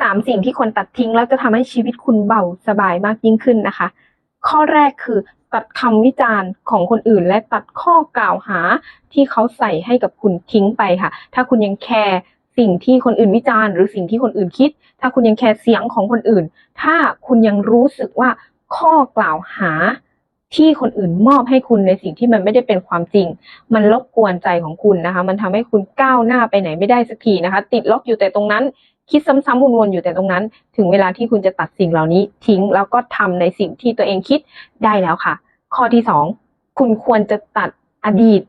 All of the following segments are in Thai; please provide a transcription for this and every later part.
สามสิ่งที่ควรตัดทิ้งแล้วจะทำให้ชีวิตคุณเบาสบายมากยิ่งขึ้นนะคะ ข้อแรกคือตัดคำวิจารณ์ของคนอื่น และตัดข้อกล่าวหาที่เขาใส่ให้กับคุณทิ้งไปค่ะ ถ้าคุณยังแคร์สิ่งที่คนอื่นวิจารณ์ หรือสิ่งที่คนอื่นคิด ถ้าคุณยังแคร์เสียงของคนอื่น ถ้าคุณยังรู้สึกว่าข้อกล่าวหาที่คนอื่นมอบให้คุณในสิ่งที่มันไม่ได้เป็นความจริง มันรบกวนใจของคุณนะคะ มันทำให้คุณก้าวหน้าไปไหนไม่ได้สักทีนะคะ ติดล็อกอยู่แต่ตรงนั้น คิดซ้ำๆวนๆอยู่แต่ตรงนั้น ถึงเวลาที่คุณจะตัดสิ่งเหล่านี้ทิ้งแล้วก็ทำในสิ่งที่ตัวเองคิดได้แล้วค่ะ ข้อที่สองคุณควรจะตัดอดีต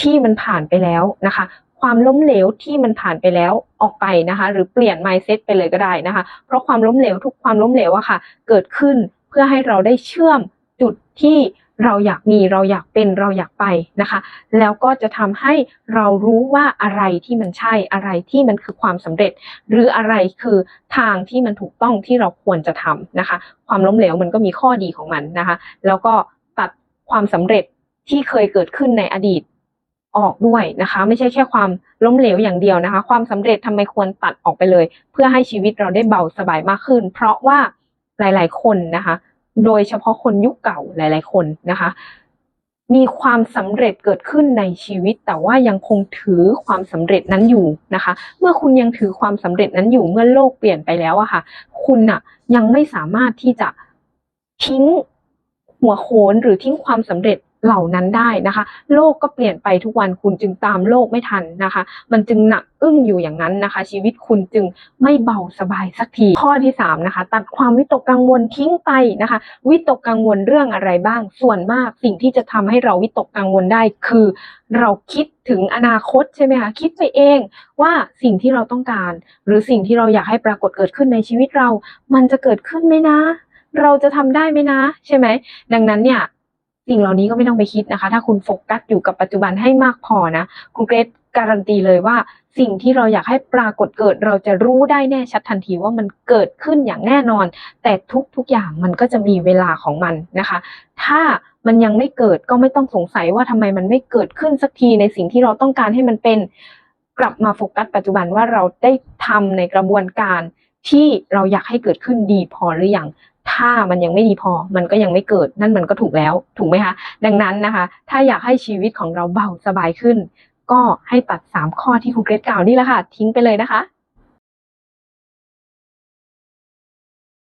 ที่มันผ่านไปแล้วนะคะ ความล้มเหลวที่มันผ่านไปแล้วออกไปนะคะ หรือเปลี่ยน mindset ไปเลยก็ได้นะคะ เพราะความล้มเหลวทุกความล้มเหลวอะค่ะ เกิดขึ้นเพื่อให้เราได้เชื่อมจุดที่ เราอยากมีเราอยากเป็นเราอยากไปนะคะ แล้วก็จะทำให้เรารู้ว่าอะไรที่มันใช่อะไรที่มันคือความสำเร็จ หรืออะไรคือทางที่มันถูกต้องที่เราควรจะทำนะคะ ความล้มเหลวมันก็มีข้อดีของมันนะคะ แล้วก็ตัดความสำเร็จที่เคยเกิดขึ้นในอดีตออกด้วยนะคะ ไม่ใช่แค่ความล้มเหลวอย่างเดียวนะคะ ความสำเร็จทำไมควรตัดออกไปเลย เพื่อให้ชีวิตเราได้เบาสบายมากขึ้น เพราะว่าหลาย ๆ คนนะคะ โดยเฉพาะคนยุคเก่าหลาย ๆ คนนะคะ มีความสำเร็จเกิดขึ้นในชีวิต แต่ว่ายังคงถือความสำเร็จนั้นอยู่นะคะ เมื่อคุณยังถือความสำเร็จนั้นอยู่เมื่อโลกเปลี่ยนไปแล้วอะค่ะ คุณอะยังไม่สามารถที่จะทิ้งหัวโขนหรือทิ้งความสำเร็จ เหล่านั้นได้นะคะ โลกก็เปลี่ยนไปทุกวันคุณจึงตามโลกไม่ทันนะคะ มันจึงหนักอึ้งอยู่อย่างนั้นนะคะ ชีวิตคุณจึงไม่เบาสบายสักที ข้อที่สามนะคะตัดความวิตกกังวลทิ้งไปนะคะวิตกกังวลเรื่องอะไรบ้าง ส่วนมากสิ่งที่จะทำให้เราวิตกกังวลได้คือ เราคิดถึงอนาคตใช่ไหมคะคิดไปเองว่าสิ่งที่เราต้องการ หรือสิ่งที่เราอยากให้ปรากฏเกิดขึ้นในชีวิตเรา มันจะเกิดขึ้นไหมนะ เราจะทำได้ไหมนะ ใช่ไหมดังนั้นเนี่ย สิ่งเหล่านี้ก็ไม่ต้องไปคิดนะคะ ถ้าคุณโฟกัสอยู่กับปัจจุบันให้มากพอนะคุณเกรซการันตีเลยว่าสิ่งที่เราอยากให้ปรากฏเกิด เราจะรู้ได้แน่ชัดทันทีว่ามันเกิดขึ้นอย่างแน่นอน แต่ทุกๆอย่างมันก็จะมีเวลาของมันนะคะ ถ้ามันยังไม่เกิดก็ไม่ต้องสงสัยว่าทำไมมันไม่เกิดขึ้นสักทีในสิ่งที่เราต้องการให้มันเป็นกลับมาโฟกัสปัจจุบันว่าเราได้ทำในกระบวนการที่เราอยากให้เกิดขึ้นดีพอหรือยัง ถ้ามันยังไม่ดีพอ มันก็ยังไม่เกิดนั่นมันก็ถูกแล้วถูกไหมคะดังนั้นนะคะ ถ้าอยากให้ชีวิตของเราเบาสบายขึ้น ก็ให้ตัด 3 ข้อที่ครูเกรดกล่าวนี่แหละค่ะ ทิ้งไปเลยนะคะ